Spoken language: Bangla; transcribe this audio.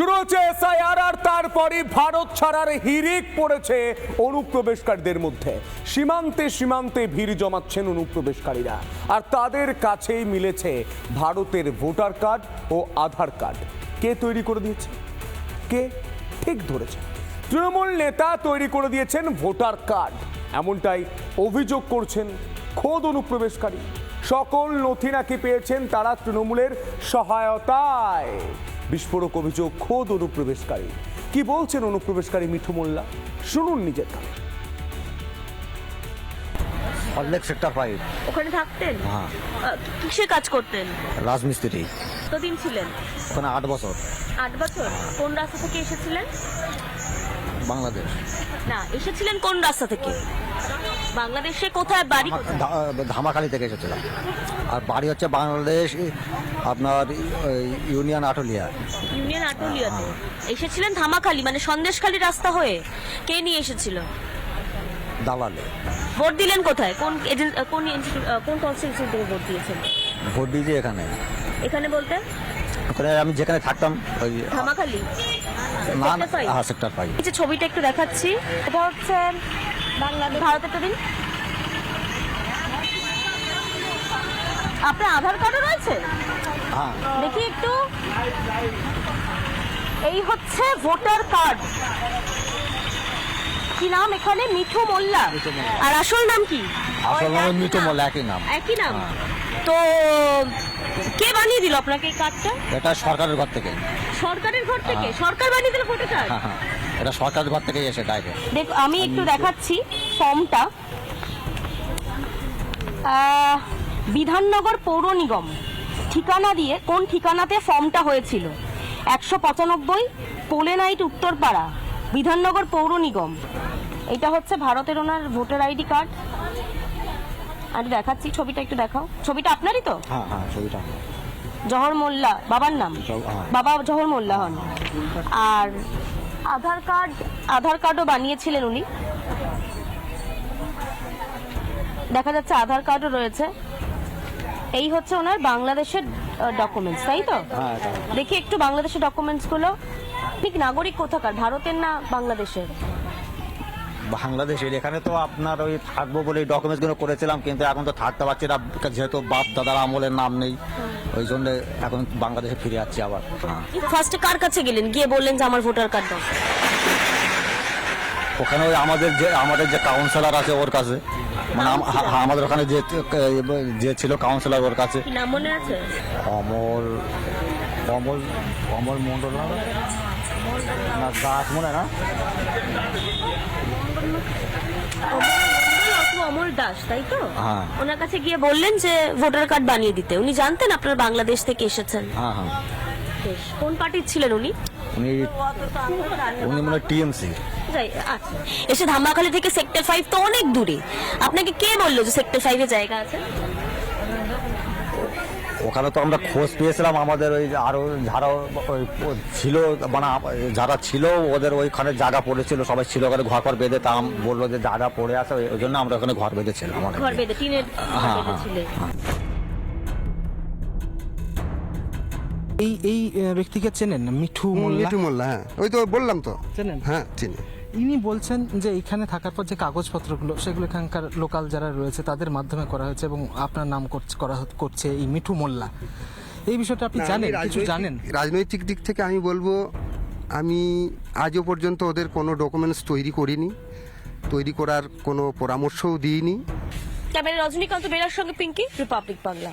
শুরু হচ্ছে এসআইআর আর তারপরে ভারত ছাড়ার হিরিক পড়েছে অনুপ্রবেশকারীদের মধ্যে। সীমান্তে সীমান্তে ভিড় জমাচ্ছেন অনুপ্রবেশকারীরা। আর তাদের কাছেই মিলেছে ভারতের ভোটার কার্ড ও আধার কার্ড। কে তৈরি করে দিয়েছে? কে ঠিক ধরেছে? তৃণমূল নেতা তৈরি করে দিয়েছেন ভোটার কার্ড। এমনটাই অভিযোগ করছেন খোদ অনুপ্রবেশকারী। সকল নথি নাকি পেয়েছেন তারা তৃণমূলের সহায়তায়। বিস্ফোরক অভিযোগ খোদ অনুপ্রবেশকারী। কি বলছেন অনুপ্রবেশকারী মিঠু মোল্লা? শুনুন নিজের কানে অল্লেক সেক্টর ফাইভ ওখানে থাকতেন? হ্যাঁ। কিসের কাজ করতেন? রাজমিস্ত্রি। কতদিন ছিলেন? ওখানে আট বছর। আট বছর? কোন রাস্তা থেকে এসেছিলেন? বাংলাদেশ। না এসেছিলেন কোন রাস্তা থেকে? বাংলাদেশে কোথায় বাড়ি ধামাখালি থেকে এসেছিলাম। আর বাড়ি হচ্ছে বাংলাদেশ আপনার ইউনিয়ন আটলিয়া। ইউনিয়ন আটলিয়াতে। এসেছিলেন ধামাখালি মানে সন্দেশখালি রাস্তা হয়ে। কে নিয়ে এসেছিল? দালালে। ভোট দিলেন কোথায়? কোন কোন কোন কনস্টিটিউশন থেকে ভোট দিয়েছেন? ভোট দিয়েছি এখানে। এখানে বলতে? ওখানে আমি যেখানে থাকতাম ওই ধামাখালি। না হ্যাঁ সেক্টর ফাইভ এই যে ছবিটা একটু দেখাচ্ছি। এটা হচ্ছে বাংলাদেশ। ভারতেরটা দিন। আপনার আধার কার্ডও রয়েছে? হ্যাঁ। দেখি একটু। এই হচ্ছে ভোটার কার্ড। কি নাম এখানে? মিঠু মোল্লা। আর আসল নাম কি? মিঠু মোল্লা, একই নাম। একই নাম? হ্যাঁ। তো কে বানিয়ে দিল আপনাকে এই কার্ডটা এটা সরকারের ঘর থেকে। সরকারের ঘর থেকে? সরকার বানিয়ে দিল ভোটার কার্ড হ্যাঁ হ্যাঁ। এটা সরকারের ঘর থেকে এসে ডাইরেক্ট। দেখ আমি একটু দেখাচ্ছি ফর্মটা। বিধাননগর পৌর নিগম। ঠিকানা দিয়ে কোন ঠিকানাতে ফর্মটা হয়েছিল? একশো পঁচানব্বই পোলেনাইট উত্তরপাড়া। বিধাননগর পৌর নিগম। এটা হচ্ছে ভারতের ওনার ভোটার আইডি কার্ড। আর দেখাচ্ছি ছবিটা একটু দেখাও। ছবিটা আপনারই তো? হ্যাঁ হ্যাঁ ছবিটা জহর মোল্লা বাবার নাম? হ্যাঁ। বাবা জহর মোল্লা হন। আর আধার কার্ড আধার কার্ডও বানিয়েছিলেন উনি। দেখা যাচ্ছে আধার কার্ডও রয়েছে। এই হচ্ছে ওনার বাংলাদেশের ডকুমেন্টস তাই তো? হ্যাঁ দেখি একটু বাংলাদেশের ডকুমেন্টসগুলো। ঠিক নাগরিক কোথাকার? ভারতের না বাংলাদেশের? বাংলাদেশের। এখানে তো আপনার ওই থাকব বলে ডকুমেন্টসগুলো করেছিলাম কিন্তু এখন তো থাকতে পারছি না যেহেতু বাপ দাদার আমলের নাম নেই ওই জন্য এখন বাংলাদেশে ফিরে যাচ্ছি আবার। হ্যাঁ। ফার্স্টে কার কাছে গেলেন? গিয়ে বললেন যে আমার ভোটার কার্ড দাও। ওখানে ওই আমাদের যে আমাদের যে কাউন্সিলর আছে ওর কাছে। মানে আম- হ্যাঁ, হ্যাঁ, আমাদের ওখানে যে যে ছিল কাউন্সিলর ওর কাছে। নাম মনে আছে? অমল অমল অমল মন্ডল না দাস মনে না অমল দাস তাই তো? হ্যাঁ। ওনার কাছে গিয়ে বললেন যে ভোটার কার্ড বানিয়ে দিতে। উনি জানতেন আপনারা বাংলাদেশ থেকে এসেছেন। হ্যাঁ হ্যাঁ। বেশ কোন পার্টির ছিলেন উনি? উনি উনি মনে টিএমসি। যাই আচ্ছা। এসে ধামাখালি থেকে সেক্টর ফাইভ তো অনেক দূরে। আপনাকে কে বলল যে সেক্টর ফাইভে জায়গা আছে? ওখানে তো আমরা খোঁজ পেয়েছিলাম আমাদের ওই আরও যারা ওই ছিল মানে যারা ছিল ওদের ওইখানে জায়গা পড়েছিল সবাই ছিল ওখানে ঘর ঘর বেঁধে তা বলল যে জায়গা পড়ে আছে ওই- জন্য আমরা ওখানে ঘর বেঁধেছিলাম হ্যাঁ, হ্যাঁ, এই এই ব্যক্তিকে চেনেন? মিঠু মোল্লা? মিঠু মোল্লা হ্যাঁ। ওই তো বললাম তো। চেনেন? হ্যাঁ চিনি। ইনি বলছেন যে এখানে থাকার পর যে কাগজপত্রগুলো সেগুলো এখানকার লোকাল যারা রয়েছে তাদের মাধ্যমে করা হয়েছে এবং আপনার নাম করছে- করা করছে এই মিঠু মোল্লা। এই বিষয়টা আপনি জানেন কিছু জানেন? রাজনৈতিক দিক থেকে আমি বলব আমি আজও পর্যন্ত ওদের কোনো ডকুমেন্টস তৈরি করিনি তৈরি করার কোনো পরামর্শও দিইনি। ক্যামেরা রজনীকান্ত বেলার সঙ্গে পিঙ্কি রিপাবলিক বাংলা